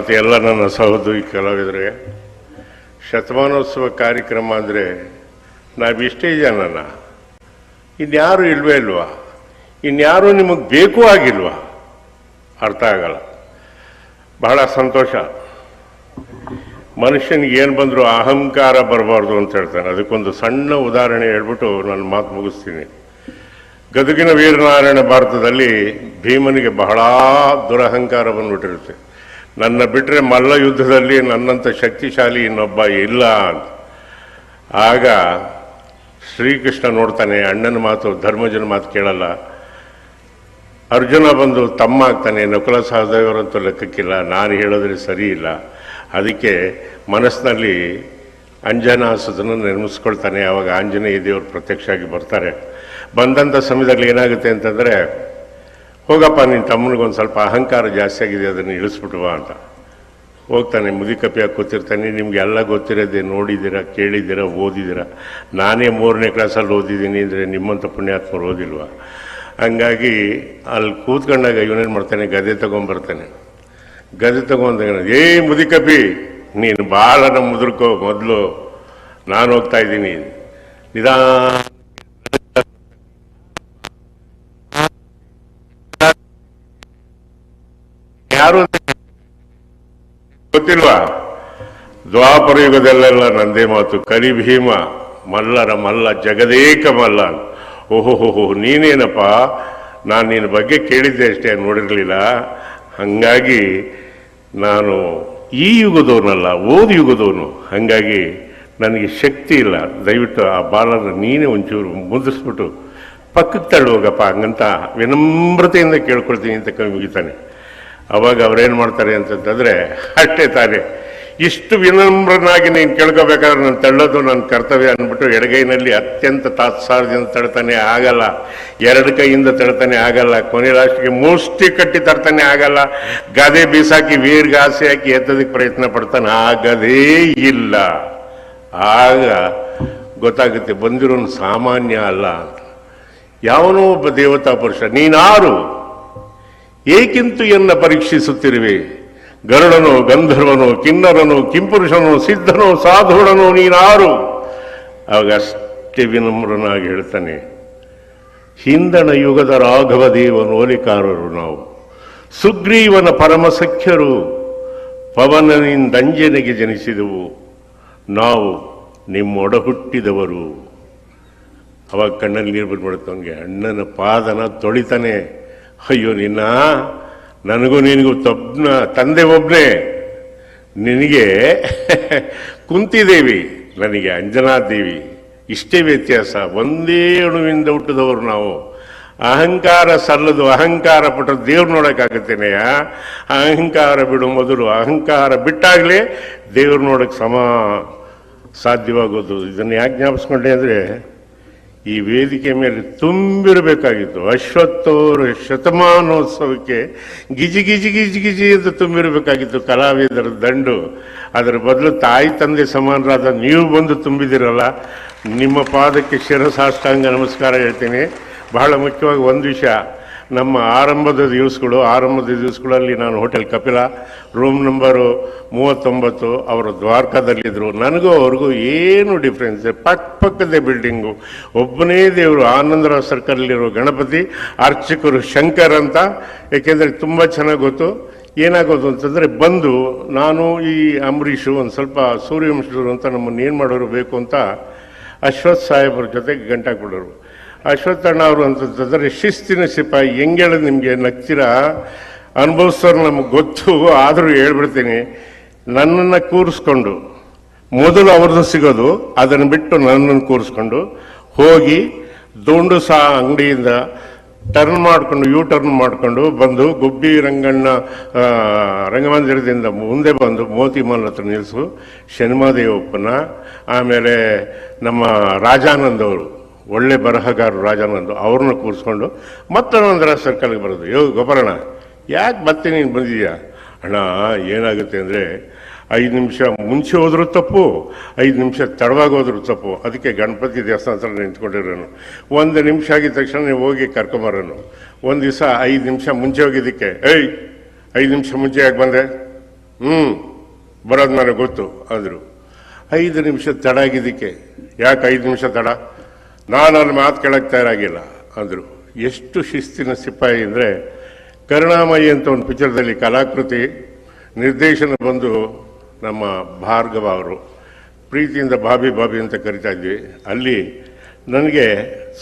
ಮತ್ತು ಎಲ್ಲ ನನ್ನ ಸಹೋದ್ಯೋಗಿ ಕಲಾವಿದರೆ ಶತಮಾನೋತ್ಸವ ಕಾರ್ಯಕ್ರಮ ಅಂದರೆ ನಾವಿಷ್ಟೇ ಜನನ, ಇನ್ಯಾರು ಇಲ್ವೇ ಇಲ್ವಾ, ಇನ್ಯಾರು ನಿಮಗೆ ಬೇಕು ಆಗಿಲ್ವಾ, ಅರ್ಥ ಆಗಲ್ಲ. ಬಹಳ ಸಂತೋಷ. ಮನುಷ್ಯನಿಗೆ ಏನು ಬಂದರೂ ಅಹಂಕಾರ ಬರಬಾರ್ದು ಅಂತ ಹೇಳ್ತಾನೆ ಅದಕ್ಕೊಂದು ಸಣ್ಣ ಉದಾಹರಣೆ ಹೇಳ್ಬಿಟ್ಟು ನನ್ನ ಮಾತು ಮುಗಿಸ್ತೀನಿ. ಗದುಗಿನ ವೀರನಾರಾಯಣ ಭಾರತದಲ್ಲಿ ಭೀಮನಿಗೆ ಬಹಳ ದುರಹಂಕಾರ ಬಂದ್ಬಿಟ್ಟಿರುತ್ತೆ ನನ್ನ ಬಿಟ್ಟರೆ ಮಲ್ಲ ಯುದ್ಧದಲ್ಲಿ ನನ್ನಂಥ ಶಕ್ತಿಶಾಲಿ ಇನ್ನೊಬ್ಬ ಇಲ್ಲ ಅಂತ. ಆಗ ಶ್ರೀಕೃಷ್ಣ ನೋಡ್ತಾನೆ, ಅಣ್ಣನ ಮಾತು, ಧರ್ಮಜನ ಮಾತು ಕೇಳಲ್ಲ. ಅರ್ಜುನ ಬಂದು ತಮ್ಮ ಆಗ್ತಾನೆ ನಕುಲ ಸಹದೇವರಂತೂ ಲೆಕ್ಕಕ್ಕಿಲ್ಲ, ನಾನು ಹೇಳೋದ್ರೆ ಸರಿ ಇಲ್ಲ. ಅದಕ್ಕೆ ಮನಸ್ಸಿನಲ್ಲಿ ಅಂಜನಾಸುತನ ನಿರ್ಮಿಸ್ಕೊಳ್ತಾನೆ ಆವಾಗ ಆಂಜನೇಯ ದೇವರು ಪ್ರತ್ಯಕ್ಷ ಆಗಿ ಬರ್ತಾರೆ. ಬಂದಂಥ ಸಮಯದಲ್ಲಿ ಏನಾಗುತ್ತೆ ಅಂತಂದರೆ ಹೋಗಪ್ಪ ನಿನ್ನ ತಮ್ಮನಿಗೊಂದು ಸ್ವಲ್ಪ ಅಹಂಕಾರ ಜಾಸ್ತಿ ಆಗಿದೆ, ಅದನ್ನು ಇಳಿಸ್ಬಿಟ್ವ ಅಂತ. ಹೋಗ್ತಾನೆ ಮುದಿಕಪ್ಪಿಯಾಗಿ ಕೂತಿರ್ತಾನೆ. ನಿಮ್ಗೆ ಎಲ್ಲ ಗೊತ್ತಿರೋದೇ, ನೋಡಿದ್ದೀರಾ, ಕೇಳಿದ್ದೀರಾ, ಓದಿದ್ದೀರಾ? ನಾನೇ ಮೂರನೇ ಕ್ಲಾಸಲ್ಲಿ ಓದಿದ್ದೀನಿ ಅಂದರೆ ನಿಮ್ಮಂಥ ಪುಣ್ಯಾತ್ಮರು ಓದಿಲ್ವ? ಹಂಗಾಗಿ ಅಲ್ಲಿ ಕೂತ್ಕೊಂಡಾಗ ಇವನೇನು ಮಾಡ್ತಾನೆ ಗದೆ ತೊಗೊಂಬರ್ತಾನೆ. ಗದೆ ತೊಗೊಂಡಾಗ ಏ ಮುದಿಕಪ್ಪಿ ನೀನು ಭಾಳ ನಮ್ಮ ಮುದುರ್ಕೋ ಮೊದಲು. ನಾನು ಹೋಗ್ತಾ ಇದ್ದೀನಿ. ನಿಧಾನ ಯಾರು ಅಂತ ಗೊತ್ತಿಲ್ವಾ ದ್ವಾಪರ ಯುಗದಲ್ಲೆಲ್ಲ ನಂದೇ ಮಾತು ಕರಿ ಭೀಮ ಮಲ್ಲರ ಮಲ್ಲ, ಜಗದೇಕ ಮಲ್ಲ ಓಹೋ ನೀನೇನಪ್ಪ? ನಾನು ನಿನ್ನ ಬಗ್ಗೆ ಕೇಳಿದ್ದೆ ಅಷ್ಟೇ ನೋಡಿರಲಿಲ್ಲ. ಹಂಗಾಗಿ ನಾನು ಈ ಯುಗದವನಲ್ಲ, ಓದು ಯುಗದವನು. ಹಂಗಾಗಿ ನನಗೆ ಶಕ್ತಿ ಇಲ್ಲ. ದಯವಿಟ್ಟು ಆ ಬಾಲನ ನೀನೇ ಒಂಚೂರು ಮುದ್ರಿಸ್ಬಿಟ್ಟು ಪಕ್ಕಕ್ಕೆ ತಳ್ಳುವಾಗಪ್ಪ ಹಂಗಂತ ವಿನಮ್ರತೆಯಿಂದ ಕೇಳ್ಕೊಳ್ತೀನಿ ಅಂತ ಕೈ ಮುಗಿತಾನೆ. ಅವಾಗ ಅವ್ರೇನು ಮಾಡ್ತಾರೆ ಅಂತಂತಂದರೆ, ಅಷ್ಟೇ ತಾನೇ. ಇಷ್ಟು ವಿನಮ್ರನಾಗಿ ನೀನು ಕೇಳ್ಕೋಬೇಕಾದ್ರೆ ನಾನು ತಳ್ಳೋದು, ನನ್ನ ಕರ್ತವ್ಯ ಅಂದ್ಬಿಟ್ಟು ಎಡಗೈನಲ್ಲಿ ಅತ್ಯಂತ ತಾತ್ಸಾರದಿಂದ ತಳ್ತಾನೆ ಆಗಲ್ಲ. ಎರಡು ಕೈಯಿಂದ ತಳ್ತಾನೆ ಆಗಲ್ಲ. ಕೊನೆ ಲಾಸ್ಟಿಗೆ ಮುಷ್ಟಿ ಕಟ್ಟಿ ತರ್ತಾನೆ ಆಗಲ್ಲ. ಗದೆ ಬೀಸಾಕಿ ವೀರ್ಗಾಸೆ ಹಾಕಿ ಎತ್ತೋದಕ್ಕೆ ಪ್ರಯತ್ನ ಪಡ್ತಾನೆ ಆಗದೇ ಇಲ್ಲ. ಆಗ ಗೊತ್ತಾಗುತ್ತೆ ಬಂದಿರೋನು ಸಾಮಾನ್ಯ ಅಲ್ಲ. ಯಾವನೋ ಒಬ್ಬ ದೇವತಾ ಪುರುಷ, ನೀನಾರು ಏಕಿಂತು ಎನ್ನ ಪರೀಕ್ಷಿಸುತ್ತಿರುವೆ? ಗರುಡನೋ, ಗಂಧರ್ವನು, ಕಿನ್ನರನೋ, ಕಿಂಪುರುಷನೋ, ಸಿದ್ಧನು ಸಾಧುಡನು ನೀನಾರು. ಆವಾಗ ಅಷ್ಟೇ ವಿನಮ್ರನಾಗಿ ಹೇಳ್ತಾನೆ, ಹಿಂದಣ ಯುಗದ ರಾಘವ ದೇವನು ಓಲಿಕಾರರು ನಾವು. ಸುಗ್ರೀವನ ಪರಮಸಖ್ಯರು ಪವನನಿಂದಂಜನೆಗೆ ಜನಿಸಿದೆವು. ನಾವು ನಿಮ್ಮೊಡ ಹುಟ್ಟಿದವರು ಅವಾಗ ಕಣ್ಣಲ್ಲಿ ನೀರು ಬಂದ್ಬಿಡುತ್ತೆ ಅವನಿಗೆ ಅಣ್ಣನ ಪಾದನ ತೊಳಿತಾನೆ. ಅಯ್ಯೋ ನಿನ್ನ ನನಗೂ ನಿನಗೂ ತಪ್ಪ ತಂದೆ ಒಬ್ಬನೇ ನಿನಗೆ ಕುಂತಿದೇವಿ, ನನಗೆ ಅಂಜನಾದೇವಿ. ಇಷ್ಟೇ ವ್ಯತ್ಯಾಸ, ಒಂದೇ ಅಣುವಿಂದ ಹುಟ್ಟಿದವರು ನಾವು. ಅಹಂಕಾರ ಸಲ್ಲದು, ಅಹಂಕಾರ ಪಟ್ಟು ದೇವ್ರು ನೋಡೋಕ್ಕಾಗತ್ತೇನೆಯ ಅಹಂಕಾರ ಬಿಡು ಮೊದಲು, ಅಹಂಕಾರ ಬಿಟ್ಟಾಗಲೇ ದೇವ್ರು ನೋಡೋಕ್ಕೆ ಸಮ, ಸಾಧ್ಯವಾಗೋದು. ಇದನ್ನು ಯಾಕೆ ಜ್ಞಾಪಿಸ್ಕೊಂಡೆ ಅಂದರೆ ಈ ವೇದಿಕೆ ಮೇಲೆ ತುಂಬಿರಬೇಕಾಗಿತ್ತು. ಅಶ್ವತ್ಥವರು ಶತಮಾನೋತ್ಸವಕ್ಕೆ ಗಿಜಿ ಗಿಜಿ ಗಿಜಿ ಗಿಜಿ ಅಂತ ತುಂಬಿರಬೇಕಾಗಿತ್ತು ಕಲಾವಿದರ ದಂಡು. ಅದರ ಬದಲು ತಾಯಿ ತಂದೆ ಸಮಾನರಾದ ನೀವು ಬಂದು ತುಂಬಿದಿರಲ್ಲ. ನಿಮ್ಮ ಪಾದಕ್ಕೆ ಶಿರಸಾಷ್ಟಾಂಗ ನಮಸ್ಕಾರ ಹೇಳ್ತೀನಿ. ಬಹಳ ಮುಖ್ಯವಾಗಿ ಒಂದು ವಿಷಯ. ನಮ್ಮ ಆರಂಭದ ದಿವಸಗಳು, ಆರಂಭದ ದಿವಸಗಳಲ್ಲಿ ನಾನು ಹೋಟೆಲ್ ಕಪಿಲ, ರೂಮ್ ನಂಬರು ಮೂವತ್ತೊಂಬತ್ತು, ಅವರು ದ್ವಾರಕಾದಲ್ಲಿದ್ದರು. ನನಗೂ ಅವ್ರಿಗೂ ಏನು ಡಿಫ್ರೆನ್ಸ್ ಪಕ್ಕ ಪಕ್ಕದ ಬಿಲ್ಡಿಂಗು ಒಬ್ಬನೇ ದೇವರು, ಆನಂದರಾವ್ ಸರ್ಕಲ್ಲಿರೋ ಗಣಪತಿ, ಅರ್ಚಕರು ಶಂಕರ್ ಅಂತ. ಏಕೆಂದರೆ ತುಂಬ ಚೆನ್ನಾಗಿ ಗೊತ್ತು. ಏನಾಗೋದು ಅಂತಂದರೆ ಬಂದು ನಾನು ಈ ಅಂಬರೀಷು, ಒಂದು ಸ್ವಲ್ಪ ಸೂರ್ಯವಂಶರು ಅಂತ ನಮ್ಮನ್ನು ಏನು ಮಾಡೋರು ಬೇಕು ಅಂತ ಅಶ್ವಥ್ ಸಾಹೇಬ್ರ ಜೊತೆಗೆ ಗಂಟಾಕ್ಬಿಡೋರು. ಅಶ್ವತ್ಥಣ್ಣ ಅವರು ಅಂತಂತಂದರೆ ಶಿಸ್ತಿನ ಸಿಪಾಯಿ, ಹೆಂಗೇಳ ನಿಮಗೆ ನಗ್ತೀರಾ? ಅನುಭವಿಸೋರು ನಮಗೆ ಗೊತ್ತು, ಆದರೂ ಹೇಳ್ಬಿಡ್ತೀನಿ. ನನ್ನನ್ನು ಕೂರಿಸ್ಕೊಂಡು, ಮೊದಲು ಅವ್ರದ್ದು ಸಿಗೋದು, ಅದನ್ನು ಬಿಟ್ಟು ನನ್ನನ್ನು ಕೂರಿಸ್ಕೊಂಡು ಹೋಗಿ ದುಂಡು ಸಹ ಅಂಗಡಿಯಿಂದ ಟರ್ನ್ ಮಾಡಿಕೊಂಡು ಯು ಟರ್ನ್ ಮಾಡಿಕೊಂಡು ಬಂದು ಗುಬ್ಬಿ ರಂಗಣ್ಣ ರಂಗಮಂದಿರದಿಂದ ಮುಂದೆ ಬಂದು ಮೋತಿ ಮಾಲ್ ಹತ್ರ ನಿಲ್ಲಿಸು ಶನಿಮಾದೇವಪ್ಪನ ಆಮೇಲೆ ನಮ್ಮ ರಾಜಾನಂದ್ ಅವರು ಒಳ್ಳೆ ಬರಹಗಾರರು ರಾಜಾನಂದು ಅವ್ರನ್ನ ಕೂರಿಸ್ಕೊಂಡು ಮತ್ತೆ ಒಂದರ ಸರ್ಕಲ್ಗೆ ಬರೋದು. ಯೋ ಗೊಬ್ಬರಣ ಯಾಕೆ ಮತ್ತೆ ನೀನು ಬಂದಿದ್ಯಾ ಅಣ್ಣ, ಏನಾಗುತ್ತೆ ಅಂದರೆ ಐದು ನಿಮಿಷ ಮುಂಚೆ ಹೋದರೂ ತಪ್ಪು, ಐದು ನಿಮಿಷ ತಡವಾಗಿ ಹೋದ್ರೂ ತಪ್ಪು. ಅದಕ್ಕೆ ಗಣಪತಿ ದೇವಸ್ಥಾನ ಹತ್ರ ನಿಂತ್ಕೊಂಡಿರೋನು. ಒಂದು ನಿಮಿಷ ಆಗಿದ ತಕ್ಷಣ ನೀವು ಹೋಗಿ ಕರ್ಕೊಂಬರೋನು. ಒಂದು ದಿವಸ ಐದು ನಿಮಿಷ ಮುಂಚೆ ಹೋಗಿದ್ದಕ್ಕೆ. ಏಯ್, ಐದು ನಿಮಿಷ ಮುಂಚೆ ಯಾಕೆ ಬಂದೆ? ಹ್ಞೂ ಬರೋದು ನನಗೆ ಗೊತ್ತು ಅಂದರು. ಐದು ನಿಮಿಷ ತಡ ಆಗಿದ್ದಕ್ಕೆ. ಯಾಕೆ ಐದು ನಿಮಿಷ ತಡ? ನಾನು ಅಲ್ಲಿ ಮಾತು ಕೇಳಕ್ಕೆ ತಯಾರಾಗಿಲ್ಲ ಅಂದರು. ಎಷ್ಟು ಶಿಸ್ತಿನ ಸಿಪಾಯಿ ಅಂದರೆ ಕರುಣಾಮಯಿ ಅಂತ ಒಂದು ಪಿಕ್ಚರ್ದಲ್ಲಿ ಕಲಾಕೃತಿ ನಿರ್ದೇಶನ ಬಂದು ನಮ್ಮ ಭಾರ್ಗವ ಅವರು. ಪ್ರೀತಿಯಿಂದ ಬಾಬಿ ಬಾಬಿ ಅಂತ ಕರಿತಾ ಇದ್ವಿ. ಅಲ್ಲಿ ನನಗೆ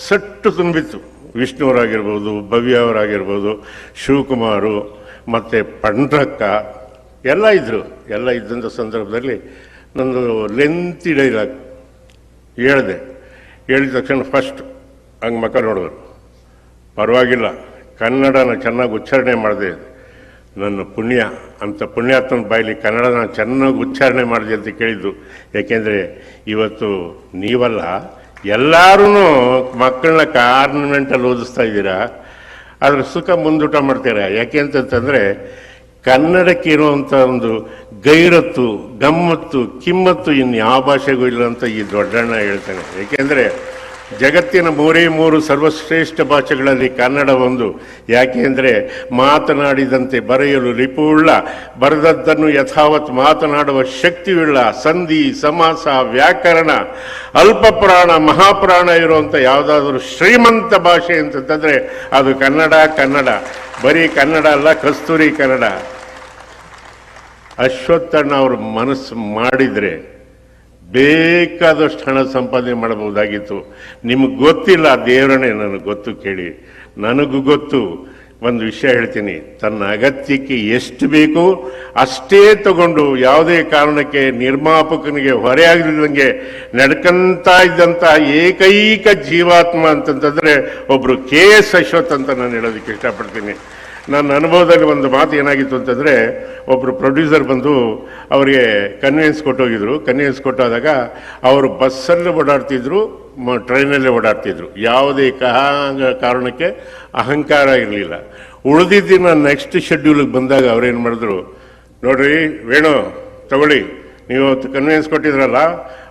ಸಟ್ಟು ತುಂಬಿತ್ತು. ವಿಷ್ಣುವರಾಗಿರ್ಬೋದು ಭವ್ಯ ಅವರಾಗಿರ್ಬೋದು, ಶಿವಕುಮಾರು, ಮತ್ತು ಪಂಡ್ರಕ್ಕ, ಎಲ್ಲ ಇದ್ದರು ಎಲ್ಲ ಇದ್ದಂಥ ಸಂದರ್ಭದಲ್ಲಿ ನಂದು ಲೆಂತಿ ಡೈಲಾಗ್ ಹೇಳಿದೆ. ಹೇಳಿದ ತಕ್ಷಣ ಫಸ್ಟ್ ಹಂಗೆ ಮಕ್ಕ ನೋಡಿದ್ರು. ಪರವಾಗಿಲ್ಲ, ಕನ್ನಡನ ಚೆನ್ನಾಗಿ ಉಚ್ಚಾರಣೆ ಮಾಡಿದೆ. ನನ್ನ ಪುಣ್ಯ, ಅಂತ ಪುಣ್ಯಾತ್ಮನ ಬಾಯಲ್ಲಿ ಕನ್ನಡನ ಚೆನ್ನಾಗಿ ಉಚ್ಚಾರಣೆ ಮಾಡಿದೆ ಅಂತ ಕೇಳಿದ್ದು. ಯಾಕೆಂದರೆ ಇವತ್ತು ನೀವಲ್ಲ ಎಲ್ಲರೂ ಮಕ್ಕಳನ್ನ ಕಾರ್ನಮೆಂಟಲ್ಲಿ ಓದಿಸ್ತಾ ಇದ್ದೀರಾ. ಅದ್ರ ಸುಖ ಮುಂದೂಟ ಮಾಡ್ತೀರಾ? ಯಾಕೆ ಅಂತಂತಂದರೆ ಕನ್ನಡಕ್ಕೆ ಇರುವಂಥ ಒಂದು ಗೈರತ್ತು, ಗಮ್ಮತ್ತು, ಕಿಮ್ಮತ್ತು ಇನ್ನು ಯಾವ ಭಾಷೆಗೂ ಇಲ್ಲ ಅಂತ ಈ ದೊಡ್ಡಣ್ಣ ಹೇಳ್ತಾನೆ. ಏಕೆಂದರೆ ಜಗತ್ತಿನ ಮೂರೇ ಮೂರು ಸರ್ವಶ್ರೇಷ್ಠ ಭಾಷೆಗಳಲ್ಲಿ ಕನ್ನಡ ಒಂದು ಯಾಕೆ ಅಂದರೆ ಮಾತನಾಡಿದಂತೆ ಬರೆಯಲು ರಿಪುಳ್ಳ ಬರೆದದ್ದನ್ನು ಯಥಾವತ್ ಮಾತನಾಡುವ ಶಕ್ತಿಯುಳ್ಳ ಸಂಧಿ, ಸಮಾಸ, ವ್ಯಾಕರಣ ಅಲ್ಪ ಪ್ರಾಣ ಮಹಾಪ್ರಾಣ ಇರುವಂಥ ಯಾವುದಾದ್ರೂ ಶ್ರೀಮಂತ ಭಾಷೆ ಅಂತಂತಂದರೆ ಅದು ಕನ್ನಡ ಕನ್ನಡ. ಬರೀ ಕನ್ನಡ ಅಲ್ಲ, ಕಸ್ತೂರಿ ಕನ್ನಡ. ಅಶ್ವತ್ಥಣ್ಣ ಅವರು ಮನಸ್ಸು ಮಾಡಿದರೆ ಬೇಕಾದಷ್ಟು ಹಣ ಸಂಪಾದನೆ ಮಾಡಬಹುದಾಗಿತ್ತು. ನಿಮಗೆ ಗೊತ್ತಿಲ್ಲ ಆ ನನಗೆ ಗೊತ್ತು ಕೇಳಿ. ನನಗೂ ಗೊತ್ತು. ಒಂದು ವಿಷಯ ಹೇಳ್ತೀನಿ. ತನ್ನ ಅಗತ್ಯಕ್ಕೆ ಎಷ್ಟು ಬೇಕು ಅಷ್ಟೇ ತಗೊಂಡು ಯಾವುದೇ ಕಾರಣಕ್ಕೆ ನಿರ್ಮಾಪಕನಿಗೆ ಹೊರೆಯಾಗದಿದ್ದಂಗೆ ನಡ್ಕಂತ ಇದ್ದಂಥ ಏಕೈಕ ಜೀವಾತ್ಮ ಅಂತಂತಂದ್ರೆ ಒಬ್ರು ಕೆ ಎಸ್ ಅಶ್ವಥ್ ಅಂತ ನಾನು ಹೇಳೋದಕ್ಕೆ ಇಷ್ಟಪಡ್ತೀನಿ. ನನ್ನ ಅನುಭವದಲ್ಲಿ ಒಂದು ಮಾತು ಏನಾಗಿತ್ತು ಅಂತಂದರೆ ಒಬ್ಬರು ಪ್ರೊಡ್ಯೂಸರ್ ಬಂದು ಅವರಿಗೆ ಕನ್ವಿನ್ಸ್ ಕೊಟ್ಟೋಗಿದ್ರು. ಕನ್ವಿನ್ಸ್ ಕೊಟ್ಟಾದಾಗ ಅವರು ಬಸ್ಸಲ್ಲೇ ಓಡಾಡ್ತಿದ್ರು, ಮ ಟ್ರೈನಲ್ಲೇ ಓಡಾಡ್ತಿದ್ರು. ಯಾವುದೇ ಕಾರಣಕ್ಕೆ ಅಹಂಕಾರ ಇರಲಿಲ್ಲ. ಉಳಿದಿದ್ದಿನ ನೆಕ್ಸ್ಟ್ ಶೆಡ್ಯೂಲಿಗೆ ಬಂದಾಗ ಅವ್ರೇನು ಮಾಡಿದ್ರು, ನೋಡ್ರಿ, ವೇಣು, ತಗೊಳ್ಳಿ. ನೀವು ಅವತ್ತು ಕನ್ವಿನ್ಸ್ ಕೊಟ್ಟಿದ್ರಲ್ಲ,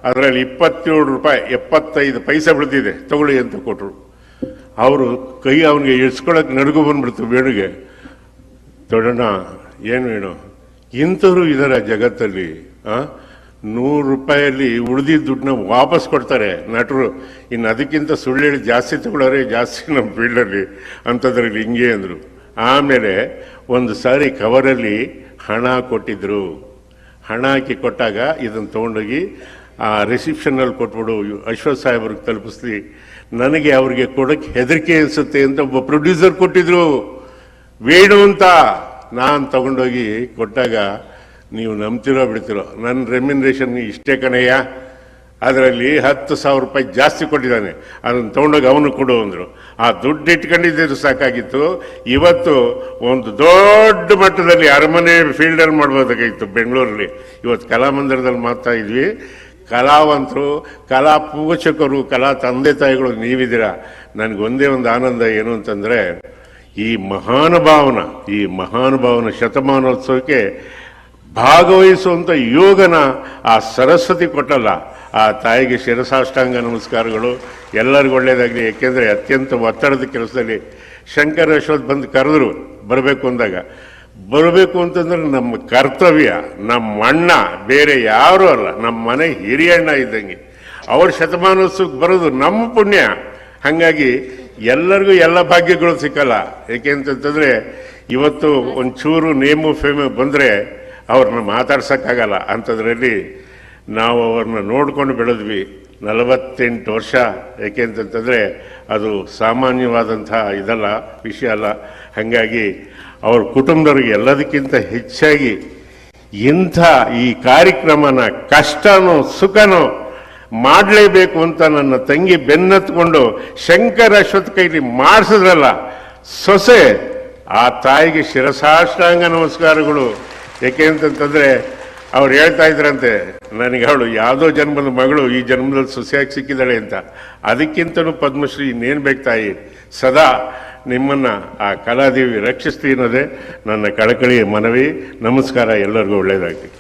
ಅದರಲ್ಲಿ ಇಪ್ಪತ್ತೇಳು ರೂಪಾಯಿ, ಎಪ್ಪತ್ತೈದು ಪೈಸೆ ಬಿಡ್ತಿದೆ ತಗೊಳ್ಳಿ ಅಂತ ಕೊಟ್ಟರು ಅವರು ಕೈ ಅವನಿಗೆ ಇಳಿಸ್ಕೊಳಕ್ಕೆ ನಡುಗು ಬಂದ್ಬಿಡ್ತು ವೇಣುಗೆ. ದೊಡ್ಡಣ್ಣ, ಏನು ಹೇಳು? ಇಂಥವ್ರು ಇದ್ದಾರೆ ಜಗತ್ತಲ್ಲಿ ನೂರು ರೂಪಾಯಲ್ಲಿ ಉಳಿದಿದ್ದ ದುಡ್ಡನ್ನ ವಾಪಸ್ ಕೊಡ್ತಾರೆ ನಟರು. ಇನ್ನು ಅದಕ್ಕಿಂತ ಸುಳ್ಳು ಜಾಸ್ತಿ ತಗೊಳ್ಳೋರೆ ಜಾಸ್ತಿ ನಮ್ಮ ಫೀಲ್ಡಲ್ಲಿ. ಅಂಥದ್ರಲ್ಲಿ ಹಿಂಗೆ ಅಂದರು. ಆಮೇಲೆ ಒಂದು ಸಾರಿ ಕವರಲ್ಲಿ ಹಣ ಕೊಟ್ಟಿದ್ದರು ಹಣ ಹಾಕಿ ಕೊಟ್ಟಾಗ ಇದನ್ನು ತೊಗೊಂಡೋಗಿ ಆ ರಿಸೆಪ್ಷನಲ್ಲಿ ಕೊಟ್ಬಿಡು, ಅಶ್ವಥ್ ಸಾಹೇಬ್ರಿಗೆ ತಲುಪಿಸ್ಲಿ. ನನಗೆ ಅವ್ರಿಗೆ ಕೊಡೋಕ್ಕೆ ಹೆದರಿಕೆ ಅನಿಸುತ್ತೆ ಅಂತ ಒಬ್ಬ ಪ್ರೊಡ್ಯೂಸರ್ ಕೊಟ್ಟಿದ್ರು. ವೇಣು ಅಂತ ನಾನು ತಗೊಂಡೋಗಿ ಕೊಟ್ಟಾಗ ನೀವು ನಂಬ್ತಿರೋ ಬಿಡ್ತಿರೋ. ನನ್ನ ರೆಮ್ಯುನರೇಷನ್ ಇಷ್ಟೇ ಕಣಯ್ಯ. ಅದರಲ್ಲಿ ಹತ್ತು ಸಾವಿರ ರೂಪಾಯಿ ಜಾಸ್ತಿ ಕೊಟ್ಟಿದ್ದಾನೆ. ಅದನ್ನು ತೊಗೊಂಡೋಗಿ ಅವನು ಕೊಡು ಅಂದರು. ಆ ದುಡ್ಡು ಇಟ್ಕೊಂಡಿದ್ದು ಸಾಕಾಗಿತ್ತು. ಇವತ್ತು ಒಂದು ದೊಡ್ಡ ಮಟ್ಟದಲ್ಲಿ ಅರಮನೆ ಫೀಲ್ಡಲ್ಲಿ ಮಾಡ್ಬೋದಾಗಿತ್ತು ಬೆಂಗಳೂರಲ್ಲಿ. ಇವತ್ತು ಕಲಾಮಂದಿರದಲ್ಲಿ ಮಾಡ್ತಾ ಇದ್ವಿ. ಕಲಾವಂತರು, ಕಲಾ ಪೋಷಕರು ಕಲಾ ತಂದೆ ತಾಯಿಗಳು ನೀವಿದ್ದೀರಾ. ನನಗೊಂದೇ ಒಂದು ಆನಂದ ಏನು ಅಂತಂದರೆ ಈ ಮಹಾನುಭಾವನ ಈ ಮಹಾನುಭಾವನ ಶತಮಾನೋತ್ಸವಕ್ಕೆ ಭಾಗವಹಿಸುವಂಥ ಯೋಗನ ಆ ಸರಸ್ವತಿ ಕೊಟ್ಟಲ್ಲ. ಆ ತಾಯಿಗೆ ಶಿರಸಾಷ್ಟಾಂಗ ನಮಸ್ಕಾರಗಳು. ಎಲ್ಲರಿಗೂ ಒಳ್ಳೆಯದಾಗಲಿ ಏಕೆಂದರೆ ಅತ್ಯಂತ ಒತ್ತಡದ ಕೆಲಸದಲ್ಲಿ ಶಂಕರ ಅಶ್ವಥ್ ಬಂದು ಕರೆದ್ರು, ಬರಬೇಕು ಅಂದಾಗ. ಬರಬೇಕು ಅಂತಂದ್ರೆ ನಮ್ಮ ಕರ್ತವ್ಯ, ನಮ್ಮ ಅಣ್ಣ, ಬೇರೆ ಯಾರೂ ಅಲ್ಲ. ನಮ್ಮ ಮನೆ ಹಿರಿಯಣ್ಣ ಇದ್ದಂಗೆ. ಅವ್ರ ಶತಮಾನೋತ್ಸವಕ್ಕೆ ಬರೋದು ನಮ್ಮ ಪುಣ್ಯ. ಹಾಗಾಗಿ ಎಲ್ಲರಿಗೂ ಎಲ್ಲ ಭಾಗ್ಯಗಳು ಸಿಕ್ಕಲ್ಲ. ಏಕೆಂತಂತಂದ್ರೆ ಇವತ್ತು ಒಂಚೂರು ನೇಮು ಫೇಮು ಬಂದರೆ ಅವ್ರನ್ನ ಮಾತಾಡ್ಸೋಕ್ಕಾಗಲ್ಲ. ಅಂಥದ್ರಲ್ಲಿ ನಾವು ಅವ್ರನ್ನ ನೋಡ್ಕೊಂಡು ಬೆಳೆದ್ವಿ. ನಲವತ್ತೆಂಟು ವರ್ಷ. ಏಕೆಂತಂತಂದರೆ ಅದು ಸಾಮಾನ್ಯವಾದಂಥ ಇದಲ್ಲ, ವಿಷಯ ಅಲ್ಲ. ಹಾಗಾಗಿ ಅವ್ರ ಕುಟುಂಬದವ್ರಿಗೆ ಎಲ್ಲದಕ್ಕಿಂತ ಹೆಚ್ಚಾಗಿ ಇಂಥ ಈ ಕಾರ್ಯಕ್ರಮನ ಕಷ್ಟನೋ, ಸುಖನೋ ಮಾಡಲೇಬೇಕು ಅಂತ ನನ್ನ ತಂಗಿ ಬೆನ್ನತ್ಕೊಂಡು ಶಂಕರ ಅಶ್ವತ್ ಕೈಲಿ ಮಾಡಿಸಿದ್ರಲ್ಲ, ಸೊಸೆ, ಆ ತಾಯಿಗೆ ಶಿರಸಾಷ್ಟಾಂಗ ನಮಸ್ಕಾರಗಳು. ಯಾಕೆ ಅಂತಂತಂದ್ರೆ, ಅವ್ರು ಹೇಳ್ತಾ ಇದ್ರಂತೆ, ನನಗೆ ಅವಳು ಯಾವುದೋ ಜನ್ಮದ ಮಗಳು, ಈ ಜನ್ಮದಲ್ಲಿ ಸೊಸೆಯಾಗಿ ಸಿಕ್ಕಿದ್ದಾಳೆ ಅಂತ. ಅದಕ್ಕಿಂತಲೂ ಪದ್ಮಶ್ರೀ ಇನ್ನೇನು ಬೇಕು ತಾಯಿ? ಸದಾ ನಿಮ್ಮನ್ನ ಆ ಕಲಾದೇವಿ ರಕ್ಷಿಸ್ತೀನದೇ, ನನ್ನ ಕಳಕಳಿಯ ಮನವಿ, ನಮಸ್ಕಾರ, ಎಲ್ಲರಿಗೂ ಒಳ್ಳೆಯದಾಗಲಿ.